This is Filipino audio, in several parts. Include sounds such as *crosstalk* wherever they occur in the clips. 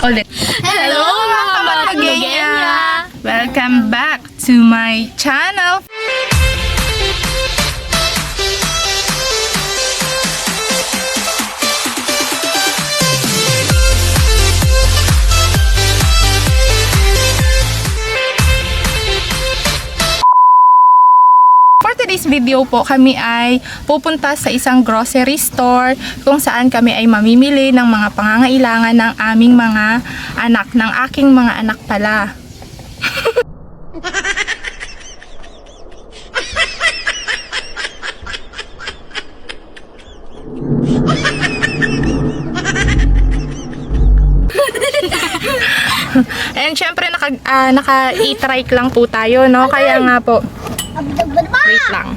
Ulit. Hello mga Matugenya! Welcome back to my channel. For today's video po, kami ay pupunta sa isang grocery store kung saan kami ay mamimili ng mga pangangailangan ng aming mga anak, ng aking mga anak pala. *laughs* And syempre naka, ah, naka lang po tayo, no? Kaya nga po, wait lang.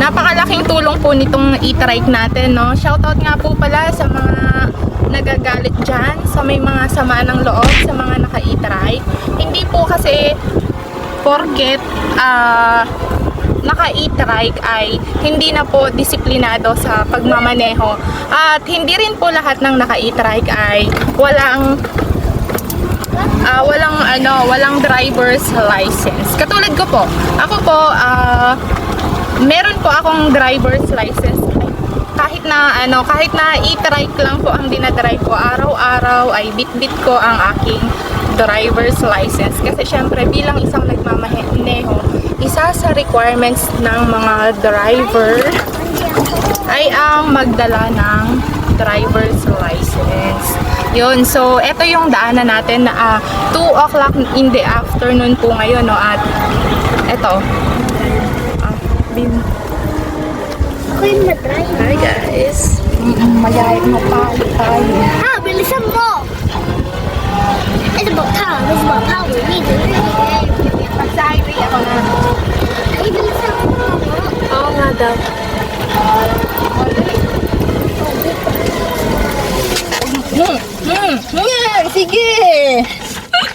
Napakalaking tulong po nitong e-trike natin, no? Shoutout nga po pala sa mga nagagalit dyan, sa may mga sama ng loob, sa mga naka-e-trike. Hindi po kasi porket ah, naka-e-trike ay hindi na po disiplinado sa pagmamaneho. At hindi rin po lahat ng naka-e-trike ay walang ah, walang ano, walang driver's license. Katulad ko po. Ako po ah, meron po akong driver's license. Kahit na ano, kahit na e-trike lang po ang dinadrive ko araw-araw ay bit-bit ko ang aking driver's license kasi syempre bilang isang nagmamaneho, isa sa requirements ng mga driver ay ang magdala ng driver's license. Yun, so ito yung daanan natin na ah, 2 o'clock in the afternoon po ngayon, no, at ito. Ah, bin, Ako yung na-try. hi guys. Mayayag mo pa tayo. Ah, bilisan mo! It's about time. It's about power. We need to Pag sa highway ako na. Ay, bilisan mo. Oo nga daw. Hmm, hmm, hmm, sige.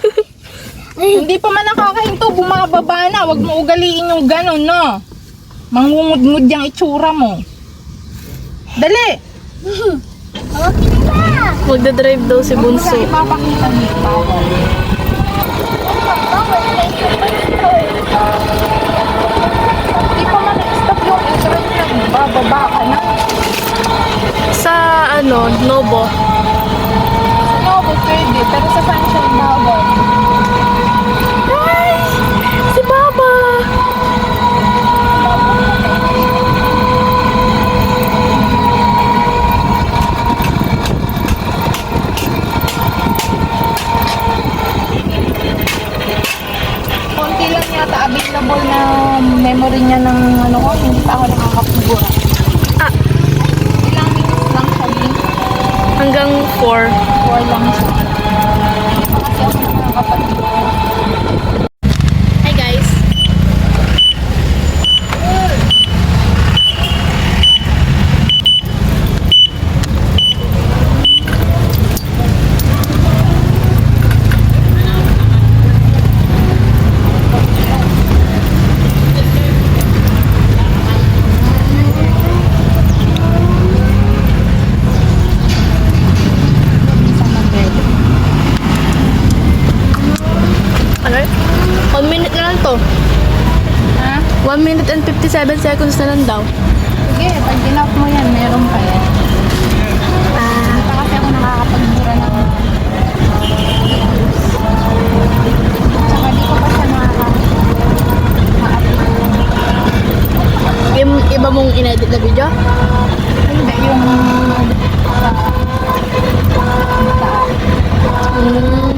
*laughs* Hindi pa man nakakahinto, bumababa na. Huwag mo ugaliin yung ganon, no? Mangungud-ngud yung itsura mo. Dali! Okay na. Magdadrive daw si Bunso. Ipapakita bawal. Hindi pa man na-stop yung na. Bababa ka na. Sa ano, Nobo. Pwede. Pero sa sunshine bawal. Ay! Si Baba! Konti lang yata available na memory niya ng ano ko. Hindi pa ako nakakapugura. Ah. Ilang minutes lang siya. Link. Hanggang 4. Four lang siya. Kasi ako nakakapagpugura. Hi guys. Ano? 1 minute na lang to. Ha? 1 minute and 57 seconds na lang daw. Sige, pag ginap mo yan, meron pa yan. Ah, pa kasi ako nakakapagbura ng... Tsaka di ko pa siya nakaka... yung iba mong inedit na video? Hindi, yung... Sa... Sa...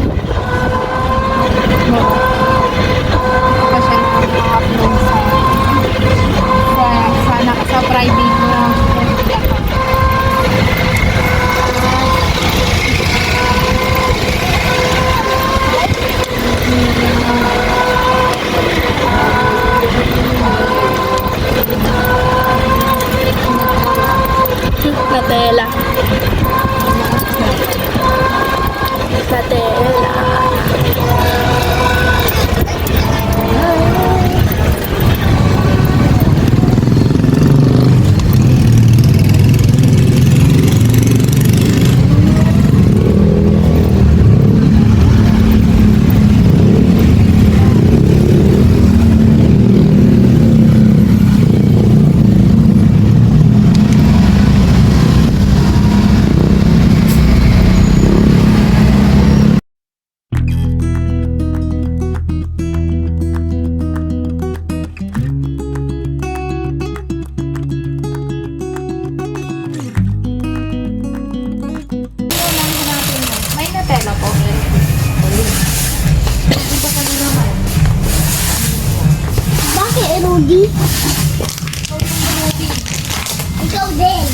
Ikaw din.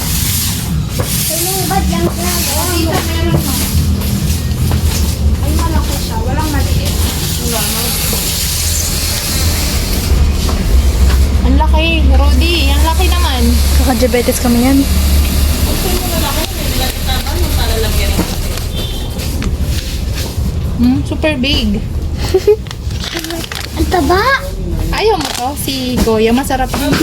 Sinubad lang lang. Dito meron mo. Ay, malaki siya. Walang maliit. Wala, Ang laki, Rudy. Ang laki naman. Kaka-diabetes kami yan. Hmm, super big. *laughs* Ang taba. Ayaw mo to? Si Goya, masarap yun.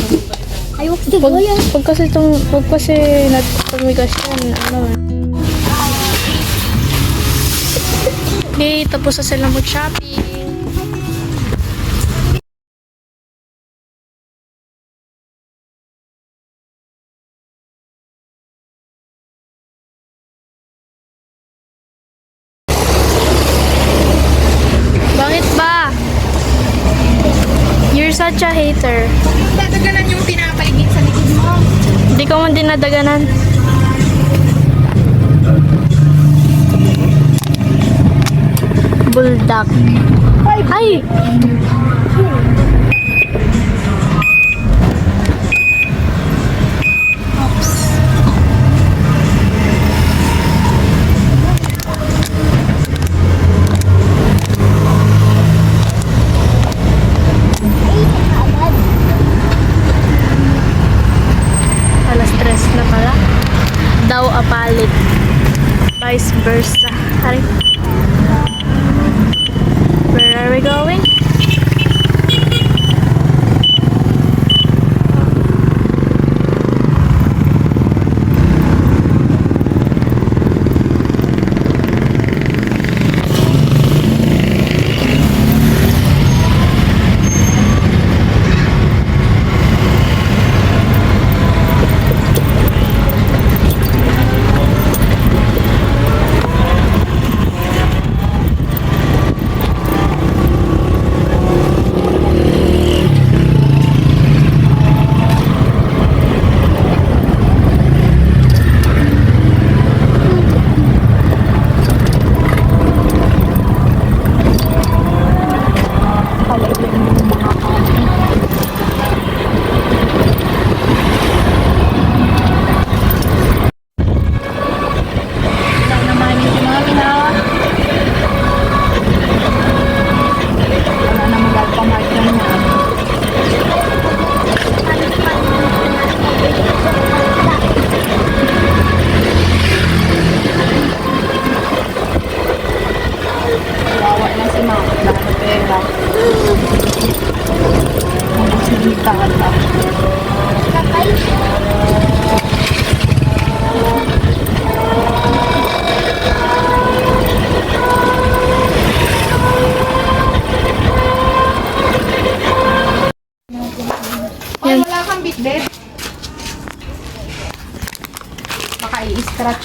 Ayaw ko Pag, pag kasi itong, pag kasi natumigas yan, ano Okay, tapos na sila mag-shopping. Hater. Dadaganan yung pinapaligid sa likod mo. Hindi ko man dinadaganan. Bulldog. Ay! Alas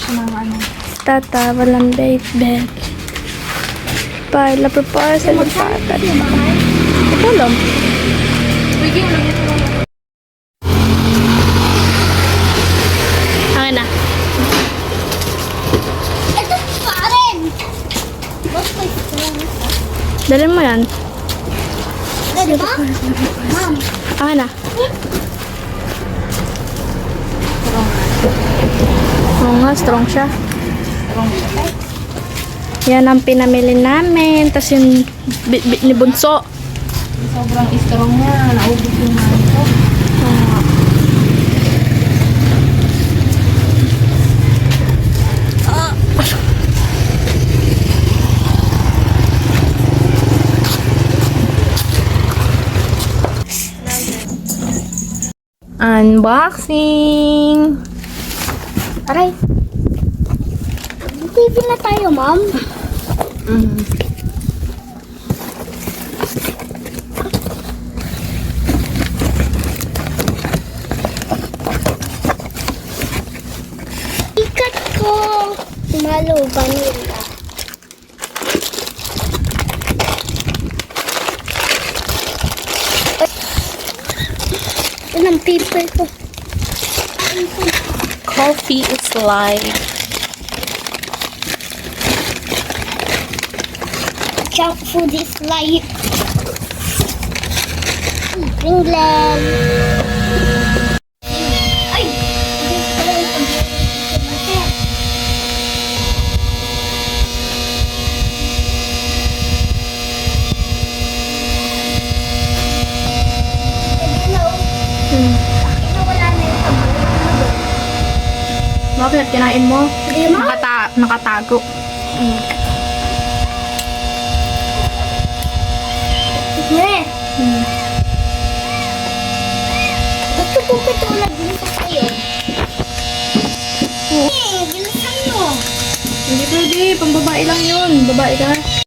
i-scratch ng ano. Tata, walang bait bed. Para prepare sa lipatan. Ito lang. Bigyan lang ito. Akin na. Ito pa rin. Phone? Dalhin mo yan. Ano ba? Mom. Akin na. Oo nga, strong siya. Yan ang pinamili namin. Tapos yung bi- bi- ni Bunso. Sobrang strong niya. Naubos yung mga ito. Unboxing! Aray. TV na tayo, mom. Ikat ko. Malo, vanilla. Yan ang paper ko. Coffee is life. Junk food is life. England. Bakit? Kinain mo? Hindi mo? Nakata nakatago. Eh, Hmm. ba't ka puputulad din sa sayo? Eh, bilisan mo. Hindi pwede. Pang babae lang yun. Babae ka.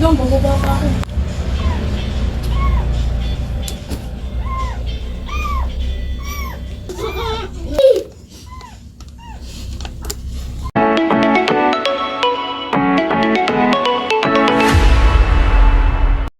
Hanggang bababa ka ako.